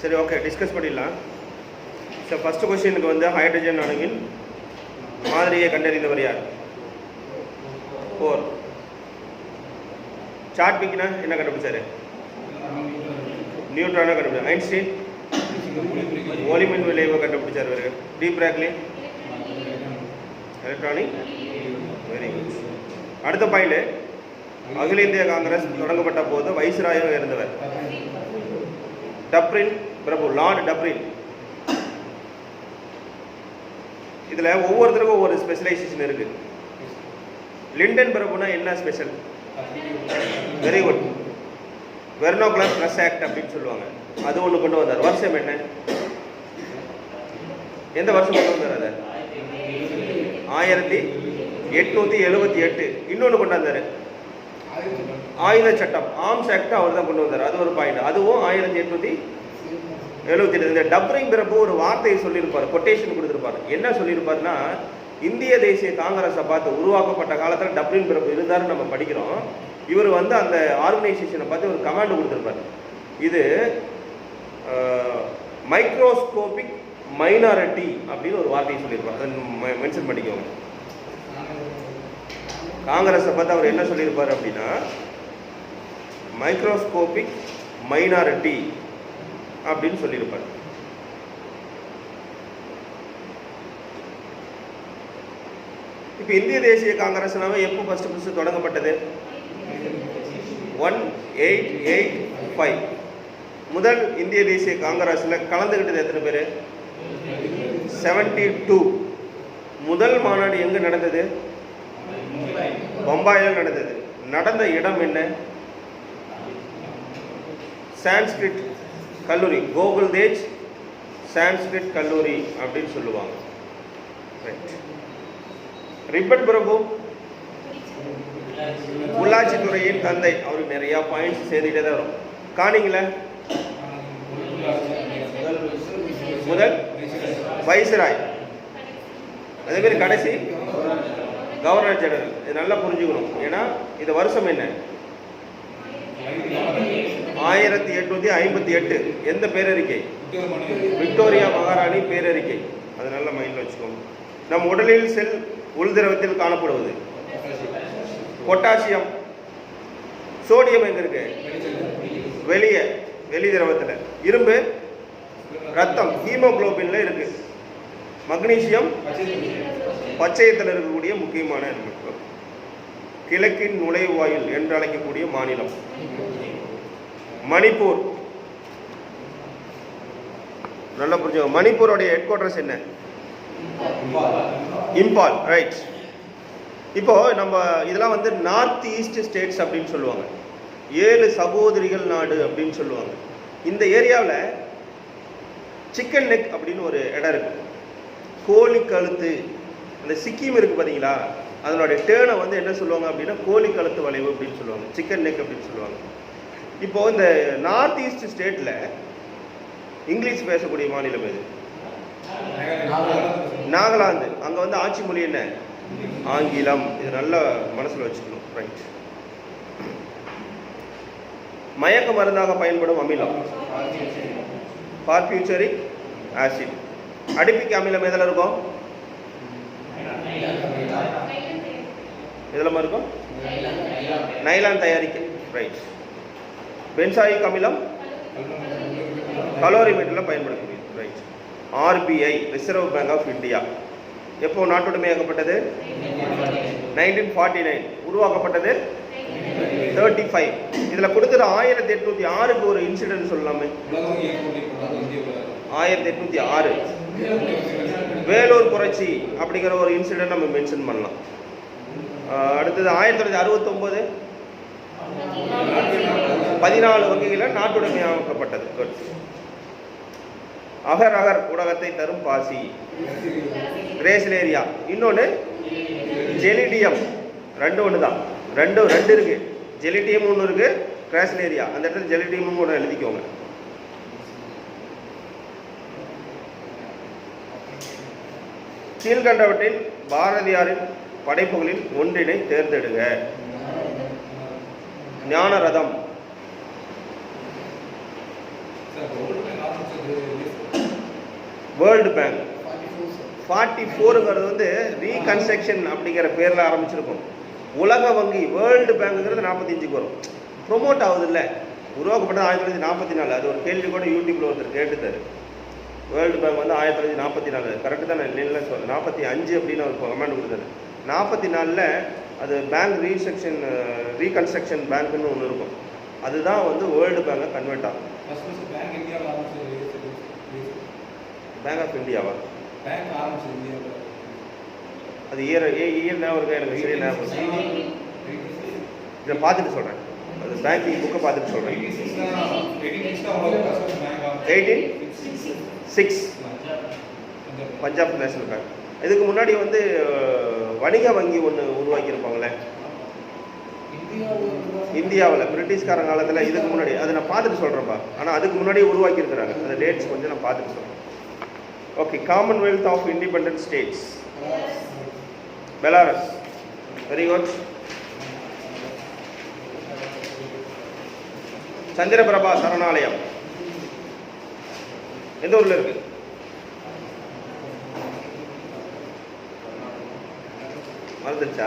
சரி okay discuss பண்ணிடலாம். So first கொஸ்டினுக்கு வந்து ஹைட்ரஜன் அணுவின் மாதிரியை கண்டறிந்தவர் யார்? ஃபோர் சாட்விக்னா என்ன கண்டுபிடிச்சாரு? நியூட்ரானா கண்டுபிடிச்சார். ஐன்ஸ்டீன் ஒலிமின் விளைவை கண்டுபிடிச்சார் இவர். De Broglie electronic very good அடுத்த பாயிண்ட் அகில இந்திய காங்கிரஸ் தொடங்கப்பட்ட போது வைஸ்ராயாக இருந்தவர். டப்ரின் பிரபு லார்டு டப்ரின். இதில் ஒவ்வொருத்தருக்கும் ஒவ்வொரு ஸ்பெஷலைசேஷன் இருக்கு. லிண்டன் பிரபுனா என்ன special very good vernacular press act அப்படின்னு சொல்லுவாங்க. அது ஒன்று கொண்டு வந்தார். வருஷம் என்ன? எந்த வருஷம் கொண்டு வந்தார் அதை? ஆயிரத்தி எட்நூத்தி எழுபத்தி எட்டு. இன்னொன்று கொண்டு வந்தார். ஆயுத சட்டம் ஆர்ம்ஸ் ஆக்ட் அவர் தான் கொண்டு வந்தார். அது ஒரு பாயிண்ட் அதுவும் ஆயிரத்தி எட்நூத்தி எழுபத்தி எட்டு இந்த டப்ரிங் பிறப்பு ஒரு வார்த்தையை சொல்லியிருப்பார். கொட்டேஷன் கொடுத்துருப்பார். என்ன சொல்லியிருப்பாருன்னா இந்திய தேசிய காங்கிரஸை பார்த்து உருவாக்கப்பட்ட காலத்தில் டப்ரின் பிறப்பு இருந்தாருன்னு நம்ம படிக்கிறோம். இவர் வந்து அந்த ஆர்கனைசேஷனை பார்த்து ஒரு கமாண்ட் கொடுத்துருப்பார். இது மைக்ரோஸ்கோபிக் மைனாரிட்டி அப்படின்னு ஒரு வார்த்தையை சொல்லியிருப்பார். அதை மென்ஷன் பண்ணிக்கோங்க. காங்கிரஸை பார்த்து அவர் என்ன சொல்லியிருப்பார் அப்படின்னா மைக்ரோஸ்கோபிக் மைனாரிட்டி அப்படின்னு சொல்லியிருப்பார். இப்போ இந்திய தேசிய காங்கிரஸ்னாவே எப்போ ஃபர்ஸ்ட் ஃபர்ஸ்ட் தொடங்கப்பட்டது? ஒன் எயிட் எயிட் ஃபைவ் முதல் இந்திய தேசிய காங்கிரஸில் கலந்துக்கிட்டது எத்தனை பேர்? செவன்டி டூ முதல் மாநாடு எங்கே நடந்தது? பம்பாயில் நடந்தது. நடந்த இடம் என்ன? சான்ஸ்கிரிட் கல்லூரி. கோகுல் தேஜ் சான்ஸ்கிரிட் கல்லூரி அப்படின்னு சொல்லுவாங்க. ரிப்பன் பிரபு உள்ளாட்சித்துறையின் தந்தை. அவருக்கு நிறைய பாயிண்ட்ஸ் சேர்ந்துட்டே தான் வரும். காணிங்கள? முதல் வைசராய் அதே மாதிரி கடைசி. Governor general. இது நல்லா புரிஞ்சுக்கணும். ஏன்னா இது வருஷம் என்ன? ஆயிரத்தி எட்நூத்தி ஐம்பத்தி எட்டு. எந்த பேரறிக்கை? விக்டோரியா மகாராணி பேரறிக்கை. அது நல்ல மைண்டில் வச்சுக்கோங்க. நம் உடலில் செல் உள்திரவத்தில் காணப்படுவது. பொட்டாசியம். சோடியம் எங்க இருக்கு? வெளியே. வெளி திரவத்தில். இரும்பு. ரத்தம். ஹீமோகுளோபின்ல இருக்கு. மக்னீசியம். பச்சையத்தில் இருக்கக்கூடிய முக்கியமான எலும்புகள் கிழக்கின் நுழைவாயில் என்று அழைக்கக்கூடிய மாநிலம். மணிப்பூர். நல்லா புரிஞ்சுக்கோங்க. மணிப்பூருடைய ஹெட் குவார்டர்ஸ் என்ன? இம்பால். ரைட் இப்போ நம்ம இதெல்லாம் வந்து நார்த் ஈஸ்ட் ஸ்டேட்ஸ் அப்படின்னு சொல்லுவாங்க. ஏழு சகோதரிகள் நாடு அப்படின்னு சொல்லுவாங்க. இந்த ஏரியாவில் சிக்கன் நெக் அப்படின்னு ஒரு இடம் இருக்கு. கோழி கழுத்து அந்த சிக்கிம் இருக்கு பார்த்தீங்களா அதனுடைய டேர்னை வந்து என்ன சொல்லுவாங்க அப்படின்னா கோழி கழுத்து வளைவு அப்படின்னு சொல்லுவாங்க. சிக்கன் நெக் அப்படின்னு சொல்லுவாங்க. இப்போ இந்த நார்த் ஈஸ்ட் ஸ்டேட்டில் இங்கிலீஷ் பேசக்கூடிய மாநிலம் எது? நாகாலாந்து. அங்கே வந்து ஆட்சி மொழி என்ன? ஆங்கிலம். இது நல்லா மனசில் வச்சுக்கணும். ரைட் மயக்க மருந்தாக பயன்படும் அமிலம். பார்பியூச்சரிக் ஆசிட் அடிப்பிக்கு அமிலம் எதில் இருக்கும்? எதில் இருக்கும்? நைலான் தயாரிக்க. ரைட் பென்சாயிக் அமிலம் கலோரிமீட்டரில் பயன்படுத்தக்கூடியது right RBI reserve bank of India எப்போ நாட்டுடைமையாக்கப்பட்டது நைன்டீன் ஃபார்ட்டி நைன் உருவாக்கப்பட்டது? தேர்ட்டி ஃபைவ் இதில் கொடுக்குற ஆயிரத்தி எட்நூத்தி ஆறுக்கு ஒரு இன்சிடென்ட் சொல்லலாமே. ஆயிரத்தி எட்நூத்தி ஆறு. வேலூர் புரட்சி அப்படிங்கிற ஒரு இன்சிடென்ட் நம்ம மென்ஷன் பண்ணலாம். அடுத்தது ஆயிரத்தி தொள்ளாயிரத்தி அறுபத்தொம்போது. பதினாலு வங்கிகளில் நாட்டுடைமையாக்கப்பட்டது அகர் அகர் ஊடகத்தை தரும் பாசி. ரேசிலேரியா இன்னொன்று ஜெலிடியம். ரெண்டு ஒன்று தான் ரெண்டு ரெண்டு இருக்கு. ஜெலிடியம் ஒன்று இருக்கு கிராசிலேரியா அந்த இடத்துல ஜெலிடியமும் ஒன்று எழுதிக்கோங்க. கீழ்கண்டவற்றில் பாரதியாரின் படைப்புகளில் ஒன்றினை தேர்ந்தெடுங்க. ஞான ரதம் வேர்ல்டு பேங்க் ஃபார்ட்டி ஃபோருங்கிறது வந்து ரீகன்ஸ்ட்ரக்ஷன் அப்படிங்கிற பேரில் ஆரம்பிச்சிருக்கும். உலக வங்கி வேர்ல்டு பேங்க்குங்கிறது நாற்பத்தஞ்சுக்கு வரும். ப்ரொமோட் ஆகுது இல்லை உருவாக்கப்பட்டது ஆயிரத்தி தொள்ளாயிரத்தி நாற்பத்தி நாலு. அது ஒரு கேள்வி கூட யூடியூப்பில் ஒருத்தர் கேட்டுத்தாரு வேர்ல்டு பேங்க் வந்து ஆயிரத்தி தொள்ளாயிரத்தி நாற்பத்தி நாலு. கரெக்டு தான்? இல்லைன்னு சொல்ல. நாற்பத்தி அஞ்சு அப்படின்னு ஒரு கமெண்ட் கொடுத்தாரு. நாற்பத்தி நாலில் அது பேங்க் ரீசெக்ஷன் ரீகன்ஸ்ட்ரக்ஷன் பேங்க்னு ஒன்று இருக்கும். அதுதான் வந்து வேர்ல்டு பேங்கை கன்வெர்ட் ஆகும். பேங்க் ஆஃப் இந்தியாவா பேங்க் ஆரம்பிச்சு இந்தியாவில் அது இயர் இயர் ஞாபகம் இருக்கா? எனக்கு சரியா ஞாபகம். இதை பார்த்துட்டு சொல்கிறேன் அது பேங்கிங் புக்கை பார்த்துட்டு சொல்கிறேன் eighteen six Punjab national bank இதுக்கு முன்னாடி வந்து வணிக வங்கி ஒன்று உருவாக்கியிருப்பாங்களே இந்தியாவில் பிரிட்டிஷ்காரன் காலத்தில் இதுக்கு முன்னாடி. அதை நான் பார்த்துட்டு சொல்கிறேன்ப்பா ஆனால் அதுக்கு முன்னாடியே உருவாக்கியிருக்கிறாங்க. அந்த டேட்ஸ் கொஞ்சம் நான் பார்த்துட்டு சொல்கிறேன் okay commonwealth of independent states Belarus very good Chandraprabha சரணாலயம். எந்த ஊரில் இருக்குது மறந்துச்சா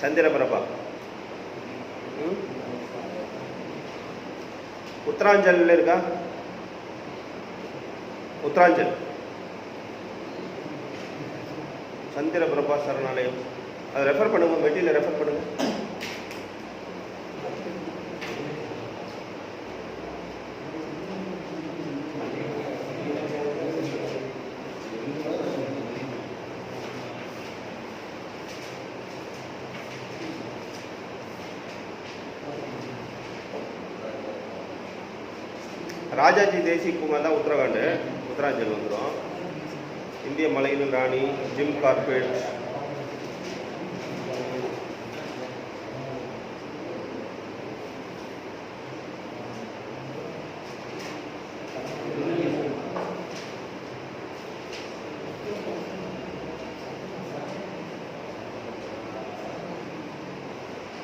சந்திரபிரபா ம்? இருக்கா? உத்தராஞ்சல். சந்திரபிரபா சரணாலயம். அதை ரெஃபர் பண்ணுங்க மெட்டீரியல் ரெஃபர் பண்ணுங்க. ராஜாஜி தேசிய பூங்கா தான் உத்தரகாண்டு உத்தராஞ்சல் வந்துடும் இந்திய மலையிலும் ராணி ஜிம் கார்பெட்.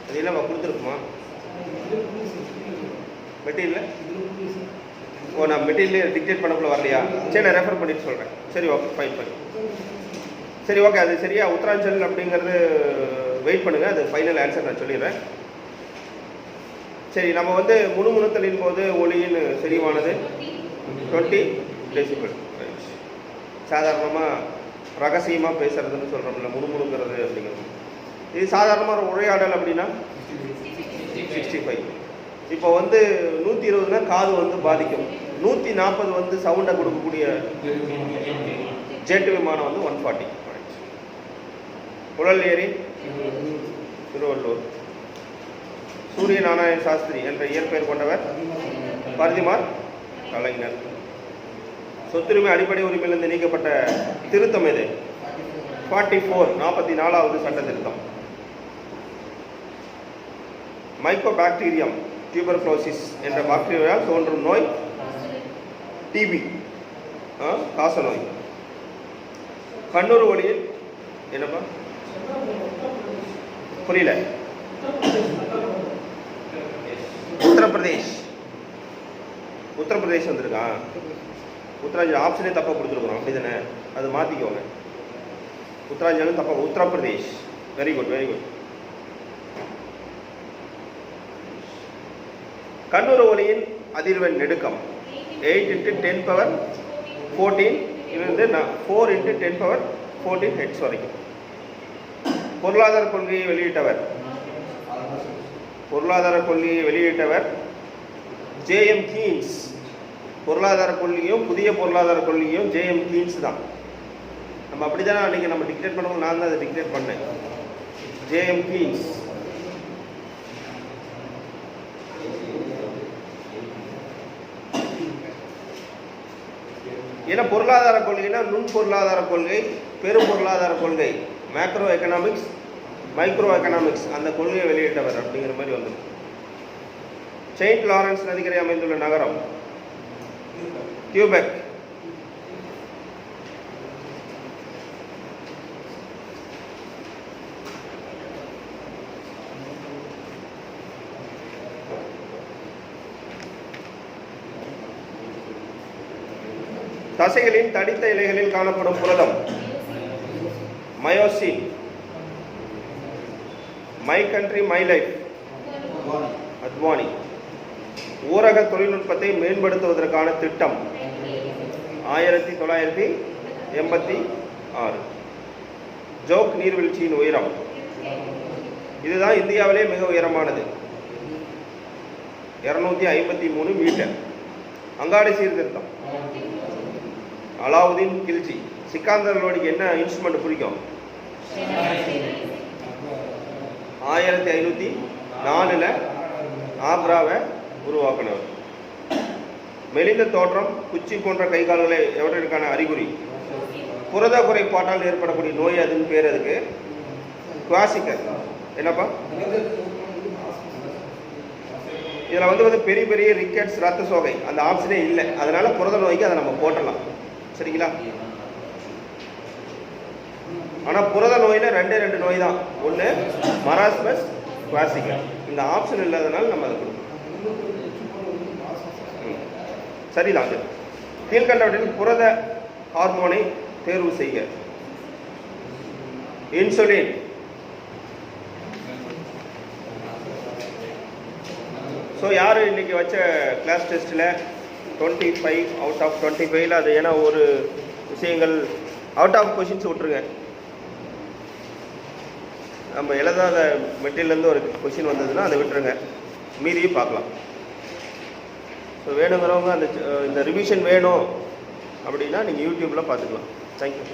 அது என்னம்மா கொடுத்துருக்குமா? மெட்டீரியல்? ஓ நான் மெட்டீரியல் டிக்டேட் பண்ணக்குள்ள வரலையா? சரி நான் ரெஃபர் பண்ணிட்டு சொல்கிறேன் சரி ஓகே ஃபைன் பண்ணி சரி ஓகே அது சரியா உத்தராஞ்சல் அப்படிங்கிறது வெயிட் பண்ணுங்கள் அது ஃபைனல் ஆன்சர் நான் சொல்லிடுறேன். சரி நம்ம வந்து முணுமுணுத்தலின் போது ஒளியின் செறிவானது டுவெண்ட்டி டெசிபிள் சாதாரணமாக ரகசியமாக பேசுகிறதுன்னு சொல்கிறோம்ல முணுமுணுங்கிறது அப்படிங்கிறது. இது சாதாரணமாக ஒரு உரையாடல் அப்படின்னா சிக்ஸ்டி ஃபைவ் இப்போ வந்து நூற்றி இருபதுனா காது வந்து பாதிக்கும். நூற்றி நாற்பது வந்து சவுண்டை கொடுக்கக்கூடிய ஜெட் விமானம் வந்து ஒன் ஃபார்ட்டி குழல் ஏரி திருவள்ளூர். சூரிய நாராயண சாஸ்திரி என்ற இயற்பெயர் கொண்டவர் பரதிமார் கலைஞர். சொத்துரிமை அடிப்படை உரிமையிலிருந்து நீக்கப்பட்ட திருத்தம் இது ஃபார்ட்டி ஃபோர் நாற்பத்தி நாலாவது சட்ட திருத்தம். மைக்கோபாக்டீரியம் டியூபர்குலோசிஸ் என்ற பாக்டீரியாவால் தோன்றும் நோய் டிபி காச நோய். கண்ணூர் ஒளியில் என்னப்பா? புரியல. உத்தரப்பிரதேஷ். உத்தரப்பிரதேஷ் வந்திருக்கான் உத்தராஞ்சல் ஆப்ஷனே தப்பாக கொடுத்துருக்குறோம். அப்படி தானே? அது மாற்றிக்கோங்க உத்தராஞ்சலும் தப்பாக Uttar Pradesh. Very good very good Kannur ஒளியின் அதிர்வெண் நெடுக்கம். Eight into ten power fourteen இருந்து four into ten power fourteen hertz வரைக்கும். பொருளாதார கொள்கையை வெளியிட்டவர். பொருளாதார கொள்கையை வெளியிட்டவர் ஜேஎம் கீன்ஸ் பொருளாதார கொள்கையும் புதிய பொருளாதார கொள்கையும் ஜேஎம் கீன்ஸ் தான். நம்ம அப்படி தானே அன்றைக்கி நம்ம டிக்டேட் பண்ணுவோம் நான் தான் அதை டிக்டேட் பண்ணேன். ஜேஎம் கீன்ஸ் ஏன்னா பொருளாதார கொள்கைனா நுண் பொருளாதார கொள்கை பெரும் பொருளாதார கொள்கை. மேக்ரோ எக்கனாமிக்ஸ் மைக்ரோ எக்கனாமிக்ஸ் அந்த கொள்கையை வெளியிட்டவர் அப்படிங்கிற மாதிரி வந்தது செயின்ட் லாரன்ஸ் நதிக்கரை அமைந்துள்ள நகரம். கியூபெக் தசைகளின் தடித்த இலைகளில் காணப்படும் புரதம். Myosin. My country my life Advani. ஊரக தொழில்நுட்பத்தை மேம்படுத்துவதற்கான திட்டம். ஆயிரத்தி தொள்ளாயிரத்தி எண்பத்தி ஆறு. ஜோக் நீர்வீழ்ச்சியின் உயரம். இதுதான் இந்தியாவிலே மிக உயரமானது. இரநூத்தி ஐம்பத்தி மூணு மீட்டர். அங்காடி சீர்திருத்தம். அலாவுதீன் கில்ஜி. சிக்காந்தர் லோடிக்கு என்ன இன்ஸ்ட்ருமெண்ட் பிடிக்கும்? ஆயிரத்தி ஐநூற்றி நாலில் ஆக்ராவை உருவாக்கினவர். மெலிந்த தோற்றம் குச்சி போன்ற கை கால்களை எவற்றிற்கான அறிகுறி? புரத குறைபாட்டால் ஏற்படக்கூடிய நோய் அதுன்னு பேர் அதுக்கு குவாசிக்கர் என்னப்பா? இதில் வந்து வந்து பெரிய பெரிய ரிக்கெட்ஸ் ரத்த சோகை அந்த ஆப்ஷனே இல்லை. அதனால புரத நோய்க்கு அதை நம்ம போட்டலாம் சரிங்களா? ஆனால் புரத நோயில் ரெண்டே ரெண்டு நோய் தான் ஒன்று மராஸ்மஸ் கிளாசிக்கல் இந்த ஆப்ஷன் இல்லாதனால நம்ம அதை கொடுக்கணும். சரிதான் அது கீழ்கண்டவற்றில் புரத ஹார்மோனை தேர்வு செய்க. இன்சுலின் ஸோ யார் இன்னைக்கு வச்ச கிளாஸ் டெஸ்ட்டில் twenty five out of twenty ஃபைவ்ல அது ஏன்னா ஒரு விஷயங்கள் அவுட் ஆஃப் கொஷின்ஸ் விட்ருங்க நம்ம எழுதாத மெட்டீரியல்லேருந்து ஒரு கொஷின் வந்ததுன்னா அதை விட்டுருங்க. மீதியும் பார்க்கலாம். ஸோ வேணுங்கிறவங்க அந்த இந்த ரிவிஷன் வேணும் அப்படின்னா நீங்கள் யூடியூப்பில் பார்த்துக்கலாம். தேங்க்யூ